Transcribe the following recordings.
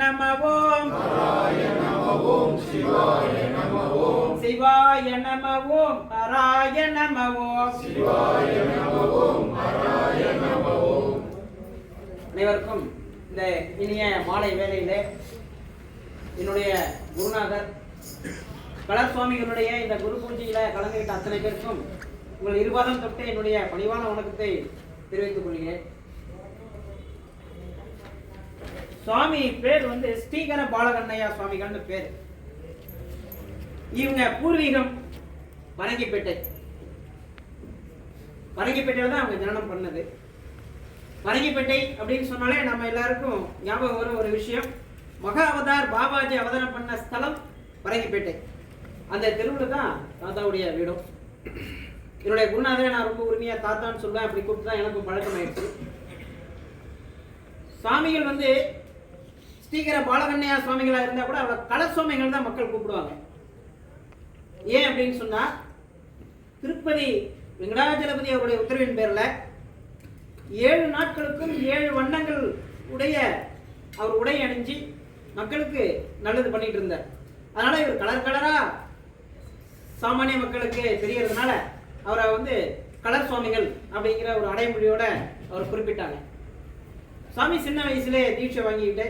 நம ஓம் சிவாய நம ஓம் சிவாய ஹராய நம ஓம் அனைவருக்கும் இந்த இனிய மாலை வேளையிலே என்னுடைய குருநாதர் கலர் சுவாமிகளுடைய இந்த குரு பூஜையில கலந்துகிட்ட அத்தனை பேருக்கும் உங்கள் இருபாதம் தொட்டு என்னுடைய பணிவான வணக்கத்தை தெரிவித்துக் கொள்கிறேன். சுவாமி பேர் வந்து ஸ்ரீகர பாலகண்ணையா சுவாமிகள்னு பேர். இவங்க பூர்வீகம் பரங்கிப்பேட்டை பரங்கிப்பேட்டையில தான் அவங்க ஜனனம் பண்ணது. பரங்கிப்பேட்டை அப்படின்னு சொன்னாலே நம்ம எல்லாருக்கும் ஞாபகம் வரும் ஒரு விஷயம். மகா அவதார் பாபாஜி அவதாரம் பண்ண ஸ்தலம் பரங்கிப்பேட்டை அந்த தெருவில் தான் தாத்தாவுடைய வீடும். என்னுடைய குருநாதரை நான் ரொம்ப உரிமையாக தாத்தான்னு சொல்லுவேன் அப்படி கூப்பிட்டு தான் எனக்கும் பழக்கமாயிடுச்சு. சுவாமிகள் வந்து ஸ்ரீகர பாலகண்ணையா சுவாமிகளா இருந்தா கூட அவரை கலர் சுவாமிகள் தான் மக்கள் கூப்பிடுவாங்க. ஏன் அப்படின்னு சொன்னா திருப்பதி வெங்கடாஜலபதி அவருடைய உத்தரவின் பேர்ல ஏழு நாட்களுக்கும் ஏழு வண்ணங்கள் உடைய அவர் உடை அணிஞ்சு மக்களுக்கு நல்லது பண்ணிட்டு இருந்தார். அதனால இவர் கலர் கலரா சாமானிய மக்களுக்கு தெரியறதுனால அவரை வந்து கலர் சுவாமிகள் அப்படிங்கிற ஒரு அடைமொழியோட அவர் குறிப்பிட்டாங்க. சாமி சின்ன வயசுலேயே தீட்சை வாங்கிக்கிட்டு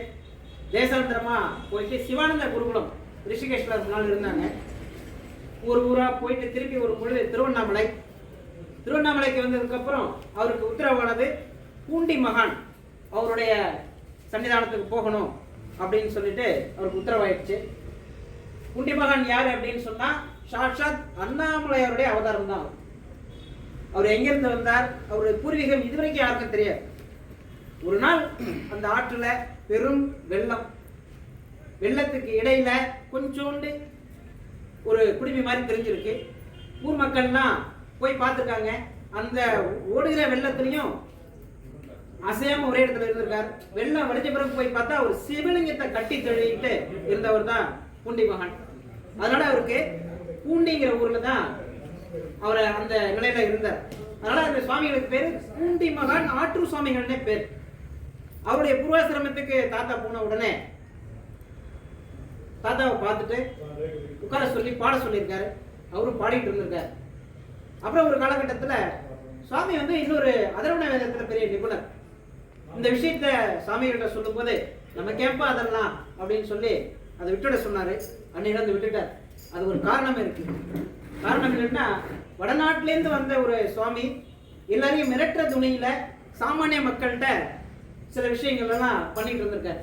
தேசாந்திரமா போயிட்டு சிவானந்த குருகுலம் ரிஷிகேஷ்ல நாள் இருந்தாங்க. ஒரு ஊரா போயிட்டு திருப்பி ஒரு பொழுது திருவண்ணாமலை. திருவண்ணாமலைக்கு வந்ததுக்கப்புறம் அவருக்கு உத்தரவானது பூண்டி மகான் அவருடைய சன்னிதானத்துக்கு போகணும் அப்படின்னு சொல்லிட்டு அவருக்கு உத்தரவாயிடுச்சு. பூண்டி மகான் யார் அப்படின்னு சொன்னால் சாட்சாத் அண்ணாமலையாருடைய அவதாரம் தான். அவர். அவர் எங்கிருந்து வந்தார்? அவருடைய பூர்வீகம் இதுவரைக்கும் யாருக்கும் தெரியாது. ஒரு நாள் அந்த ஆற்றுல பெரும் வெள்ளம். வெள்ளத்துக்கு இடையில கொஞ்சோண்டு ஒரு குடிமை மாதிரி தெரிஞ்சிருக்கு. ஊர் மக்கள்லாம் போய் பார்த்துருக்காங்க. அந்த ஓடுகிற வெள்ளத்துலயும் அசையாம ஒரே இடத்துல இருந்திருக்கார். வெள்ளம் வடிச்ச பிறகு போய் பார்த்தா ஒரு சிவலிங்கத்தை கட்டி தழுவிட்டு இருந்தவர் தான் பூண்டி மகன். அதனால அவருக்கு பூண்டிங்கிற ஊர்ல தான் அவர் அந்த நிலையில இருந்தார். அதனால அந்த சுவாமிகளுக்கு பேரு பூண்டி மகான் ஆற்று சுவாமிகள்னே பேர். அவருடைய பூர்வாசிரமத்துக்கு தாத்தா போன உடனே தாத்தாவை பார்த்துட்டு உட்கார சொல்லி பாட சொல்லியிருக்காரு. அவரும் பாடிட்டு இருந்திருக்காரு. அப்புறம் ஒரு காலகட்டத்தில் சுவாமி வந்து இன்னொரு அதர்வண வேதத்தில் பெரிய நிபுணர். இந்த விஷயத்த சாமிகிட்ட சொல்லும்போது நம்ம கேட்பா அதெல்லாம் அப்படின்னு சொல்லி அதை விட்டுட சொன்னார். அன்னையில வந்து விட்டுட்டார். அது ஒரு காரணம் இருக்கு. காரணம் என்னன்னா வடநாட்டிலேருந்து வந்த ஒரு சுவாமி எல்லாரையும் மிரட்டுற துணியில் சாமானிய மக்கள்கிட்ட சில விஷயங்கள்லாம் பண்ணிட்டு இருந்திருக்காரு.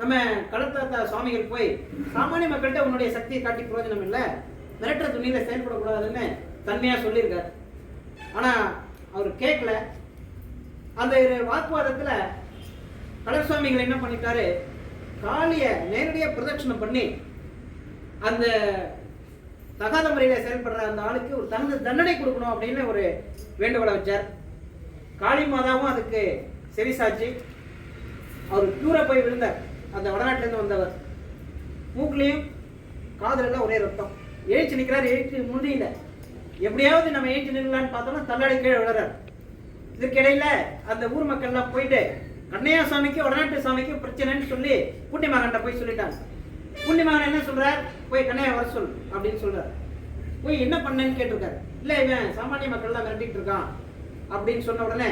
நம்ம கடத்தாத்தா சுவாமிகள் போய் சாமானிய மக்கள்கிட்ட உன்னுடைய சக்தியை காட்டி பிரயோஜனம் இல்லை. மிரட்டுற துணியில் செயல்படக்கூடாதுன்னு தன்மையாக சொல்லியிருக்காரு. ஆனால் அவர் கேட்கல அந்த வாக்குவாதத்தில் கடல் சுவாமிகள் என்ன பண்ணிட்டாரு? காளியை நேரடியாக பிரதட்சணம் பண்ணி அந்த தகாத முறையில் செயல்படுற அந்த ஆளுக்கு ஒரு தகுந்த தண்டனை கொடுக்கணும் அப்படின்னு ஒரு வேண்டுகோளை வச்சார். காளி மாதாவும் அதுக்கு செவிசாச்சு. அவர் க்யூரை போய் விழுந்தார். அந்த வடநாட்டிலேருந்து வந்தவர். மூக்குலையும் காதலெல்லாம் ஒரே ரத்தம். எழுச்சி நிற்கிறார் எழுச்சி முடியல எப்படியாவது நம்ம எழுச்சி நிற்கலான்னு பார்த்தோம்னா தள்ளாடி கீழே விழுறார். இதுக்கிடையில அந்த ஊர் மக்கள்லாம் போயிட்டு கண்ணையா சாமிக்கு வடநாட்டு சாமிக்கு பிரச்சனைன்னு சொல்லி புண்ணிமகன்கிட்ட போய் சொல்லிட்டாங்க. புண்ணிமகன் என்ன சொல்றார்? போய் கண்ணையா வர சொல் அப்படின்னு சொல்றார். போய் என்ன பண்ணேன்னு கேட்டிருக்காரு. இல்லை இவன் சாமானிய மக்கள்லாம் மிரட்டிட்டு இருக்கான் அப்படின்னு சொன்ன உடனே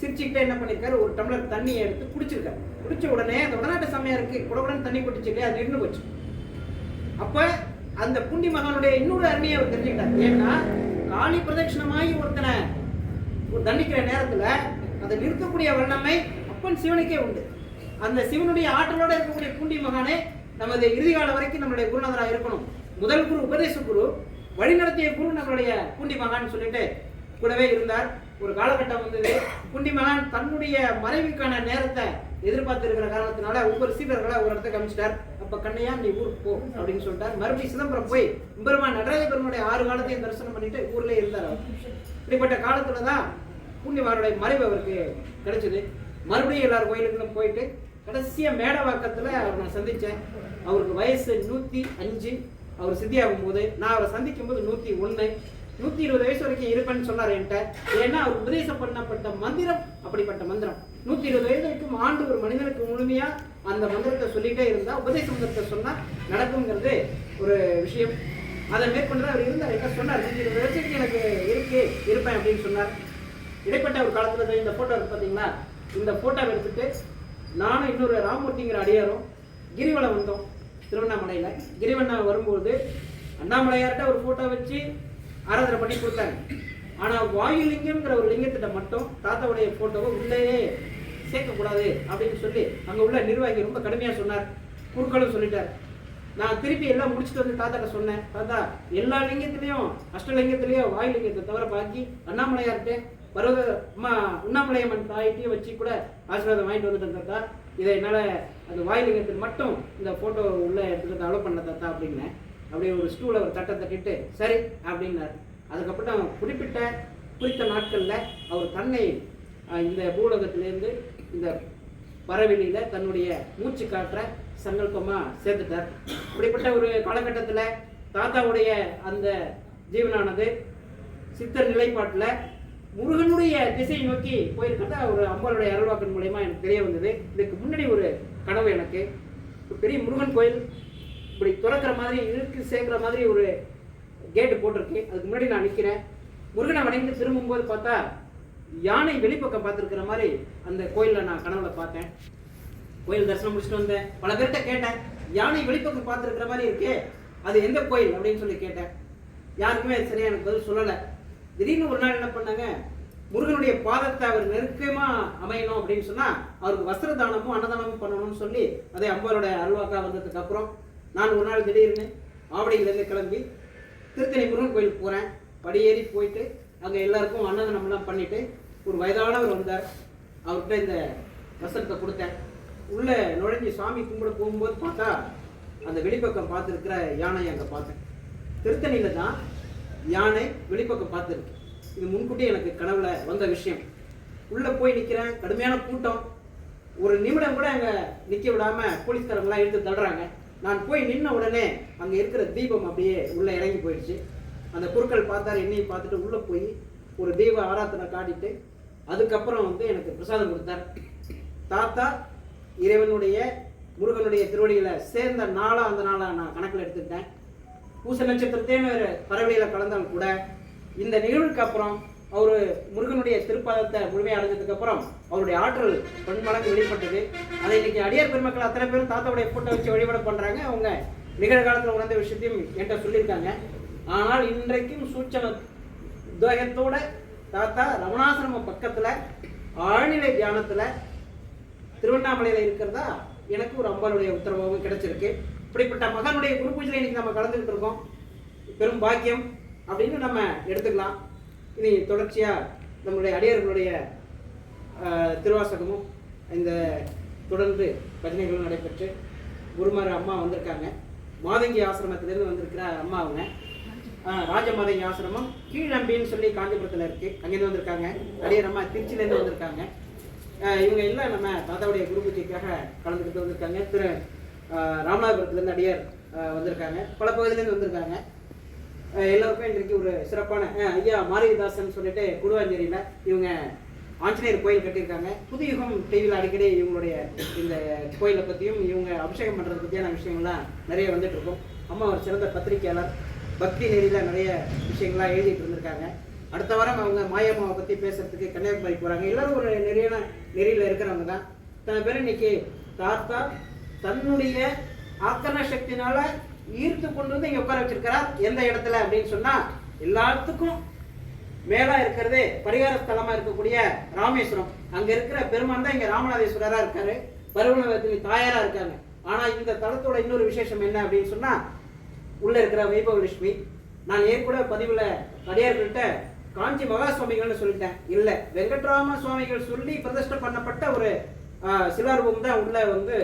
சிரிச்சுக்கிட்டே என்ன பண்ணியிருக்காரு ஒரு டம்ளர் தண்ணியை எடுத்து குடிச்சிருக்காரு. குடிச்ச உடனே அந்த வடநாட்டு சாமியாருக்கு உடனே தண்ணி குடிச்சு இல்லையா? அது நின்று போச்சு. அப்ப அந்த புண்டி மகனுடைய இன்னொரு அருமையை அவர் தெரிஞ்சுக்கிட்டார். ஏன்னா காணி பிரதட்சணமாகி ஒருத்தனை ஒரு தண்டிக்கிற நேரத்துல அதை நிறுத்தக்கூடிய வண்ணமை அப்பன் சிவனுக்கே உண்டு. அந்த சிவனுடைய ஆற்றலோட இருக்கக்கூடிய பூண்டி மகானே நமது இறுதி காலம் வரைக்கும் நம்மளுடைய குருநாதராக இருக்கணும். முதல் குரு உபதேச குரு வழிநடத்திய குரு நம்மளுடைய பூண்டி மகான் சொல்லிட்டு கூடவே இருந்தார். ஒரு காலகட்டம் வந்தது. பூண்டி தன்னுடைய மறைவுக்கான நேரத்தை எதிர்பார்த்திருக்கிற காரணத்தினால ஒவ்வொரு சீடர்களை ஒரு இடத்துக்கு அமைச்சிட்டார். அப்ப கண்ணையா நீ ஊருக்கு போ அப்படின்னு சொல்லிட்டார். மறுபடியும் சிதம்பரம் போய் பெருமான் நடராஜ பெருமானுடைய ஆறு காலத்தையும் தரிசனம் பண்ணிட்டு ஊர்ல இருந்தார் இப்படிப்பட்ட காலத்துல தான் பூண்டிமாருடைய மறைவு அவருக்கு கிடைச்சது. மறுபடியும் எல்லாரும் கோயிலுக்கும் போயிட்டு கடைசியா மேடவாக்கத்துல அவர் நான் சந்திச்சேன். அவருக்கு வயசு நூத்தி அஞ்சு. அவர் சித்தியாகும் போது நான் அவரை சந்திக்கும் போது நூத்தி ஒன்று நூத்தி இருபது வயசு வரைக்கும் இருப்பேன்னு சொன்னார் என்கிட்ட. ஏன்னா அவர் உபதேசம் பண்ணப்பட்ட மந்திரம் அப்படிப்பட்ட மந்திரம். நூத்தி இருபது வயது வரைக்கும் ஆண்டு ஒரு மனிதனுக்கு முழுமையா அந்த மந்திரத்தை சொல்லிட்டே இருந்தா உபதேச மந்திரத்தை சொன்னா நடக்குங்கிறது ஒரு விஷயம். அதை மேற்கொண்டு அவர் இருந்தார். என்ன சொன்னார் நூத்தி இருபது வயசுக்கு எனக்கு இருக்கு இருப்பேன் அப்படின்னு சொன்னார். இடைப்பட்ட ஒரு காலத்துல இந்த போட்டோ இருக்கு பாத்தீங்களா? இந்த ஃபோட்டோவை எடுத்துட்டு நானும் இன்னொரு ராமூர்த்திங்கிற அடியாரும் கிரிவலம் வந்தோம் திருவண்ணாமலையில். கிரிவண்ணா வரும்போது அண்ணாமலையார்கிட்ட ஒரு ஃபோட்டோ வச்சு ஆராதனை பண்ணி கொடுத்தாங்க. ஆனா வாயுலிங்கம்ங்கிற ஒரு லிங்கத்திட்ட மட்டும் தாத்தாவுடைய போட்டோவை உள்ளேயே சேர்க்கக்கூடாது அப்படின்னு சொல்லி அங்க உள்ள நிர்வாகி ரொம்ப கடுமையா சொன்னார். குறுக்களும் சொல்லிட்டார். நான் திருப்பி எல்லாம் முடிச்சுட்டு வந்து தாத்தாட்ட சொன்னேன். தாத்தா எல்லா லிங்கத்திலையும் அஷ்டலிங்கத்திலையும் வாயுலிங்கத்தை தவிர பாக்கி அண்ணாமலையார்கிட்ட பருவத அம்மா உண்ணாமலையம்மன் தாயிட்டையும் வச்சு கூட ஆசீர்வாதம் வாங்கிட்டு வந்துட்டேன் தாத்தா. இதை என்னால் அந்த வாயுலிங்கத்தில் மட்டும் இந்த ஃபோட்டோ உள்ள எடுத்துக்கிட்டு அலோவ் பண்ண தாத்தா அப்படின்னேன். அப்படியே ஒரு ஸ்டூலை ஒரு தட்டை தட்டிட்டு சரி அப்படின்னாரு. அதுக்கப்புறம் குறிப்பிட்ட குறித்த நாட்களில் அவர் தன்னை இந்த பூலகத்திலேருந்து இந்த பறவெளியில தன்னுடைய மூச்சு காற்ற சங்கல்பமாக சேர்த்துட்டார். இப்படிப்பட்ட ஒரு காலகட்டத்தில் தாத்தாவுடைய அந்த ஜீவனானது சித்தர் நிலைப்பாட்டில் முருகனுடைய திசையை நோக்கி போயிருக்கிறத ஒரு அம்பாளுடைய அருள்வாக்கின் மூலயமா எனக்கு தெரிய வந்தது. இதுக்கு முன்னாடி ஒரு கனவு எனக்கு. பெரிய முருகன் கோயில் இப்படி திறக்கிற மாதிரி இழுக்கு சேர்க்குற மாதிரி ஒரு கேட்டு போட்டிருக்கு அதுக்கு முன்னாடி நான் நிற்கிறேன் முருகனை வணங்கி திரும்பும்போது பார்த்தா யானை வெளிப்பக்கம் பார்த்துருக்கிற மாதிரி அந்த கோயிலில் நான் கனவுல பார்த்தேன். கோயில் தரிசனம் முடிச்சுட்டு வந்தேன். பல பேர்கிட்ட கேட்டேன் யானை வெளிப்பக்கம் பார்த்துருக்கிற மாதிரி இருக்கே அது எந்த கோயில் அப்படின்னு சொல்லி கேட்டேன். யாருக்குமே அது எனக்கு பதில் சொல்லலை. திடீர்னு ஒரு நாள் என்ன பண்ணாங்க முருகனுடைய பாதத்தை அவர் நெருக்கமாக அமையணும் அப்படின்னு சொன்னால் அவருக்கு வஸ்திர தானமும் அன்னதானமும் பண்ணணும்னு சொல்லி அதே அம்பாரோட அருள்வாக்கா வந்ததுக்கு அப்புறம் நான் ஒரு நாள் திடீர்னு ஆவடியிலேருந்து கிளம்பி திருத்தணி முருகன் கோயிலுக்கு போகிறேன் படியேறி போயிட்டு அங்கே எல்லாருக்கும் அன்னதானம்லாம் பண்ணிவிட்டு ஒரு வயதானவர் வந்தார். அவர்கிட்ட இந்த வசனத்தை கொடுத்தேன். உள்ளே நுழைஞ்சு சாமி கும்பிட போகும்போது பார்த்தா அந்த வெளிப்பக்கம் பார்த்துருக்கிற யானையை அங்கே பார்த்தேன். திருத்தணியில் தான் யானை வெளிப்பக்கம் பார்த்துருக்கு. இது முன்கூட்டி எனக்கு கனவுல வந்த விஷயம். உள்ளே போய் நிற்கிறேன் கடுமையான கூட்டம். ஒரு நிமிடம் கூட அங்கே நிற்க விடாமல் போலீஸ்காரங்களாம் எடுத்து தடுறாங்க நான் போய் நின்ன உடனே அங்கே இருக்கிற தீபம் அப்படியே உள்ளே இறங்கி போயிடுச்சு. அந்த குருக்கள் பார்த்தார் என்னையும் பார்த்துட்டு உள்ளே போய் ஒரு தெய்வ ஆராத்தனை காட்டிட்டு அதுக்கப்புறம் வந்து எனக்கு பிரசாதம் கொடுத்தார். தாத்தா இறைவனுடைய முருகனுடைய திருவடியில சேர்ந்த நாளாக அந்த நாளாக நான் கணக்கில் எடுத்துக்கிட்டேன். பூச நட்சத்திரத்தையும் வேறு பறவையில் கலந்தாலும் கூட இந்த நிகழ்வுக்கு அப்புறம் அவர் முருகனுடைய திருப்பாதத்தை முழுமையாக அடைஞ்சதுக்கு அப்புறம் அவருடைய ஆற்றல் பன்மடங்கு வெளிப்பட்டது. அதை இன்னைக்கு அடியார் பெருமக்கள் அத்தனை பேரும் தாத்தாவுடைய போட்டோ வச்சு வழிபாடு பண்றாங்க. அவங்க நிகழ்காலத்தில் உணர்ந்த விஷயத்தையும் என்கிட்ட சொல்லியிருக்காங்க. ஆனால் இன்றைக்கும் சூச்சன துவகத்தோட தாத்தா ரமணாசிரம பக்கத்துல ஆழ்நிலை தியானத்துல திருவண்ணாமலையில இருக்கிறதா எனக்கு ஒரு அம்பாளுடைய உத்தரவாகவும் கிடைச்சிருக்கு. இப்படிப்பட்ட மகனுடைய குரு பூஜையில இன்னைக்கு நம்ம கலந்துக்கிட்டு இருக்கோம். பெரும் பாக்கியம் அப்படின்னு நம்ம எடுத்துக்கலாம். இனி தொடர்ச்சியாக நம்மளுடைய அடியார்களுடைய திருவாசகமும் இந்த தொடர்ந்து பஜனைகளும் நடைபெற்று குருமார் அம்மா வந்திருக்காங்க. மாதங்கி ஆசிரமத்திலிருந்து வந்திருக்கிற அம்மா அவங்க. ராஜமாதங்கி ஆசிரமம் கீழம்பின்னு சொல்லி காஞ்சிபுரத்தில் இருக்கு. அங்கேருந்து வந்திருக்காங்க. அடியார் அம்மா திருச்சியிலேருந்து வந்திருக்காங்க. இவங்க எல்லாம் நம்ம தாத்தாவுடைய குரு பூஜைக்காக கலந்துக்கிட்டு வந்திருக்காங்க. திரு ராமநாதபுரத்துலேருந்து அடியார் வந்திருக்காங்க. பல பகுதியிலேருந்து வந்திருக்காங்க. எல்லாருக்கும் இன்றைக்கு ஒரு சிறப்பான ஐயா மாரியதாசன் சொல்லிட்டு குடுவாஞ்சேரியில் இவங்க ஆஞ்சநேயர் கோயில் கட்டியிருக்காங்க. புதுயுகம் டிவியில் அடிக்கடி இவங்களுடைய இந்த கோயிலை பற்றியும் இவங்க அபிஷேகம் பண்ணுறது பற்றியான விஷயங்கள்லாம் நிறைய வந்துட்டு இருக்கும் அம்மா ஒரு சிறந்த பத்திரிகையாளர் பக்தி நெறியில் நிறைய விஷயங்கள்லாம் எழுதிட்டு இருந்திருக்காங்க. அடுத்த வாரம் அவங்க மாயம்மாவை பற்றி பேசுறதுக்கு கன்னியாகுமரி போகிறாங்க எல்லாரும் ஒரு நெறியான நெறியில் இருக்கிறவங்க தான். தன் பேர் இன்னைக்கு தாத்தா தன்னுடைய ஆக்கன சக்தினால ஈர்த்து கொண்டு வந்து இங்கே உட்கார வச்சிருக்கிறார் எந்த இடத்துல? அப்படின்னு சொன்னால் எல்லாத்துக்கும் மேலா இருக்கிறது பரிகார ஸ்தலமாக இருக்கக்கூடிய ராமேஸ்வரம். அங்கே இருக்கிற பெருமான் தான் இங்கே ராமநாதேஸ்வரராக இருக்காரு. பருவனவத்தின் தாயாராக இருக்காங்க. ஆனால் இந்த தலத்தோட இன்னொரு விசேஷம் என்ன அப்படின்னு சொன்னால் உள்ளே இருக்கிற வைபவலட்சுமி. நான் ஏற்கூட பதிவில் அடியார்கள்ட்ட காஞ்சி மகா சுவாமிகள்னு சொல்லிட்டேன். இல்லை வெங்கட்ராம சுவாமிகள் சொல்லி பிரதிஷ்டை பண்ணப்பட்ட ஒரு ஆஹ், சிலாரூபம் தான் உள்ள வந்து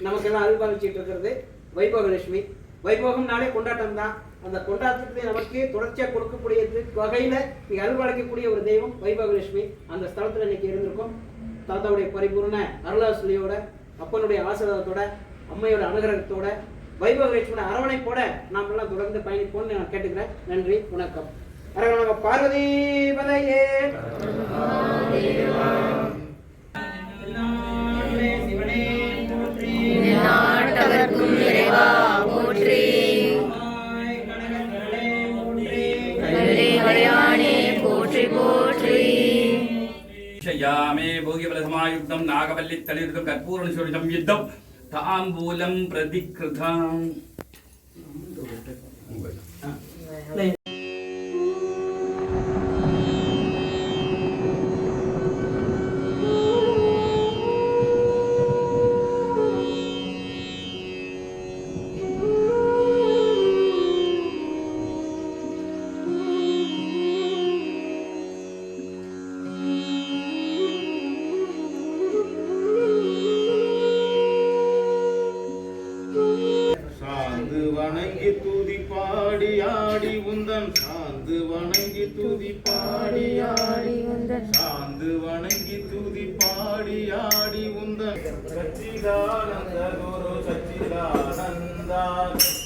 நமக்கு எல்லாம் அருள்பாலிச்சிட்டு இருக்கிறது வைபவலட்சுமி. வைபவம்னாலே கொண்டாட்டம் தான். அந்த கொண்டாட்டத்தை நமக்கு தொடர்ச்சியாக கொடுக்கக்கூடிய வகையில இங்க அருள்பாலிக்கக்கூடிய ஒரு தெய்வம் வைபோகலட்சுமி அந்த ஸ்தலத்தில் இன்னைக்கு இருந்திருக்கும். தாத்தாவுடைய பரிபூர்ண அருளாசிரியோட அப்பனுடைய ஆசீர்வாதத்தோட அம்மையோட அனுகிரகத்தோட வைபோகலட்சுமியோட அரவணைப்போட நாம் எல்லாம் தொடர்ந்து பயணிப்போம்னு நான் கேட்டுக்கிறேன். நன்றி வணக்கம். அரவணக பார்வதி பதையே. యామే భోగ్యఫలసమాయుక్తం నాగవల్లి తలిరుతం కర్పూరం శూరితం యుద్ధం తాంబూలం ప్రతికృతం சச்சிதானந்த குரு சச்சிதானந்தா. சச்சிதானந்த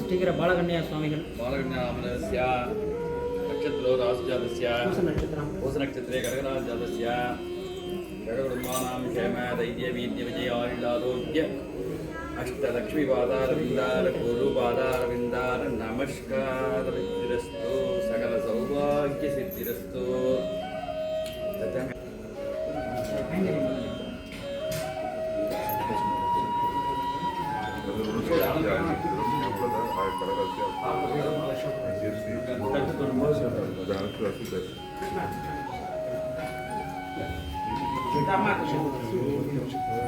ஸ்ரீகர பாலகண்யா சுவாமிகள். பாலகண்யாமனஸ்ய நட்சத்திரோ ராசுஜாதஸ்ய நட்சத்திரம். பூச நட்சத்திரே கடகராஜாதஸ்ய கடகுடும்பானாம் கேம தைரிய வீத்திய விஜய ஆயுளாரோக்கிய அஷ்டலக்ஷ்மி பாதாரவிந்தார குரு பாதாரவிந்தார நமஸ்கார வித்திரஸ்தோ சகல சௌபாகிய சித்திரஸ்தோ Thank you.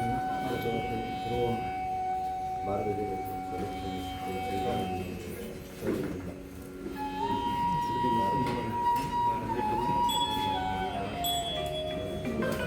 Florida.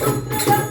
Thank you.